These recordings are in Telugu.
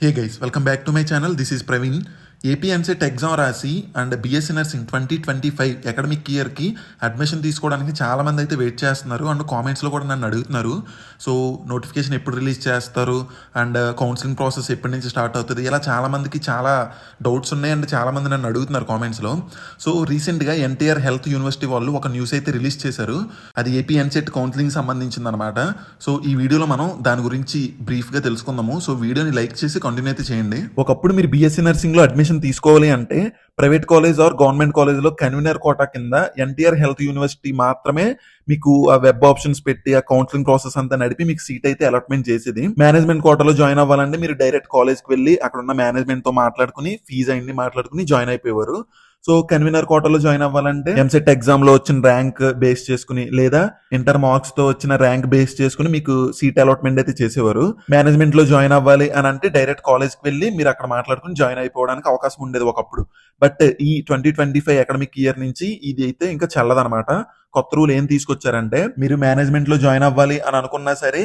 Hey guys, welcome back to my channel. This is Praveen. AP EAMCET exam రాసి and BSc nursing twenty twenty five academic ఇయర్కి అడ్మిషన్ తీసుకోవడానికి చాలామంది అయితే వెయిట్ చేస్తున్నారు. అండ్ కామెంట్స్లో కూడా నన్ను అడుగుతున్నారు. సో నోటిఫికేషన్ ఎప్పుడు రిలీజ్ చేస్తారు? అండ్ uh, కౌన్సిలింగ్ ప్రాసెస్ ఎప్పటి నుంచి స్టార్ట్ అవుతుంది? ఇలా చాలామందికి చాలా డౌట్స్ ఉన్నాయి అండ్ చాలామంది నన్ను అడుగుతున్నారు కామెంట్స్లో సో రీసెంట్గా ఎన్టీఆర్ హెల్త్ యూనివర్సిటీ వాళ్ళు ఒక న్యూస్ అయితే రిలీజ్ చేశారు. అది ఏపీఎంసెట్ కౌన్సిలింగ్ సంబంధించింది అనమాట సో ఈ వీడియోలో మనం దాని గురించి బ్రీఫ్గా తెలుసుకుందాము. సో వీడియోని లైక్ చేసి కంటిన్యూ అయితే చేయండి. ఒకప్పుడు మీరు బీఎస్సీ నర్సింగ్లో అడ్మిషన్ తీసుకోవాలి అంటే ప్రైవేట్ కాలేజ్ ఆర్ గవర్నమెంట్ కాలేజ్లో కన్వీనర్ కోటా కింద ఎన్టీఆర్ హెల్త్ యూనివర్సిటీ మాత్రమే మీకు ఆ వెబ్ ఆప్షన్స్ పెట్టి ఆ కౌన్సిలింగ్ ప్రాసెస్ అంతా నడిపి మీకు సీట్ అయితే అలాట్మెంట్ చేసేది. మేనేజ్మెంట్ కోటాలో జాయిన్ అవ్వాలంటే మీరు డైరెక్ట్ కాలేజ్కి వెళ్ళి అక్కడ ఉన్న మేనేజ్మెంట్తో మాట్లాడుకుని ఫీజు అయింది మాట్లాడుకుని జాయిన్ అయిపోయేవారు. సో కన్వీనర్ కోటాలో జాయిన్ అవ్వాలంటే ఎంసెట్ ఎగ్జామ్లో వచ్చిన ర్యాంక్ బేస్ చేసుకుని లేదా ఇంటర్ మార్క్స్తో వచ్చిన ర్యాంక్ బేస్ చేసుకుని మీకు సీట్ అలాట్మెంట్ అయితే చేసేవారు. మేనేజ్మెంట్లో జాయిన్ అవ్వాలి అని అంటే డైరెక్ట్ కాలేజ్కి వెళ్ళి మీరు అక్కడ మాట్లాడుకుని జాయిన్ అయిపోవడానికి అవకాశం ఉండేది ఒకప్పుడు. బట్ ఈ twenty twenty five academic year నుంచి ఇది అయితే ఇంకా చల్లదనమాట. కొత్త రూల్ ఏం తీసుకొచ్చారంటే మీరు మేనేజ్మెంట్లో జాయిన్ అవ్వాలి అని అనుకున్నా సరే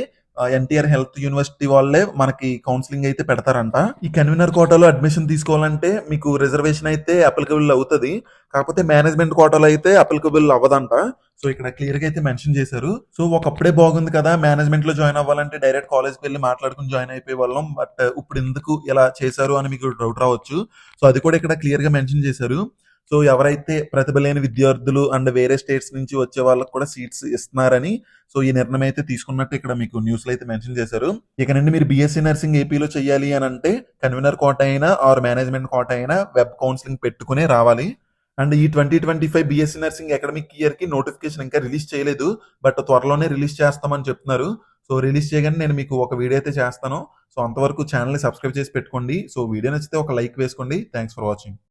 ఎన్టీఆర్ హెల్త్ యూనివర్సిటీ వాళ్ళే మనకి కౌన్సిలింగ్ అయితే పెడతారంట. ఈ కన్వీనర్ కోటాలో అడ్మిషన్ తీసుకోవాలంటే మీకు రిజర్వేషన్ అయితే అప్లికబుల్ అవుతుంది. కాకపోతే మేనేజ్మెంట్ కోటాలో అయితే అప్లికబుల్ అవ్వదంట. సో ఇక్కడ క్లియర్గా అయితే మెన్షన్ చేశారు. సో ఒకప్పుడే బాగుంది కదా మేనేజ్మెంట్లో జాయిన్ అవ్వాలంటే డైరెక్ట్ కాలేజ్కి వెళ్ళి మాట్లాడుకుని జాయిన్ అయిపోయే వాళ్ళం. బట్ ఇప్పుడు ఎందుకు ఇలా చేశారు అని మీకు డౌట్ రావచ్చు. సో అది కూడా ఇక్కడ క్లియర్గా మెన్షన్ చేశారు. సో ఎవరైతే ప్రతిభ లేని విద్యార్థులు అండ్ వేరే స్టేట్స్ నుంచి వచ్చే వాళ్ళకి కూడా సీట్స్ ఇస్తున్నారని సో ఈ నిర్ణయం అయితే తీసుకున్నట్టు ఇక్కడ మీకు న్యూస్లో అయితే మెన్షన్ చేశారు. ఇక నుండి మీరు బీఎస్సీ నర్సింగ్ ఏపీలో చేయాలి అని అంటే కన్వీనర్ కోట అయినా ఆర్ మేనేజ్మెంట్ కోట అయినా వెబ్ కౌన్సిలింగ్ పెట్టుకునే రావాలి. అండ్ ఈ twenty twenty five BSc nursing academic ఇయర్కి నోటిఫికేషన్ ఇంకా రిలీజ్ చేయలేదు. బట్ త్వరలోనే రిలీజ్ చేస్తామని చెప్తున్నారు. సో రిలీజ్ చేయగానే నేను మీకు ఒక వీడియో అయితే చేస్తాను. సో అంతవరకు ఛానల్ని సబ్స్క్రైబ్ చేసి పెట్టుకోండి. సో వీడియో నచ్చితే ఒక లైక్ వేసుకోండి. Thanks for watching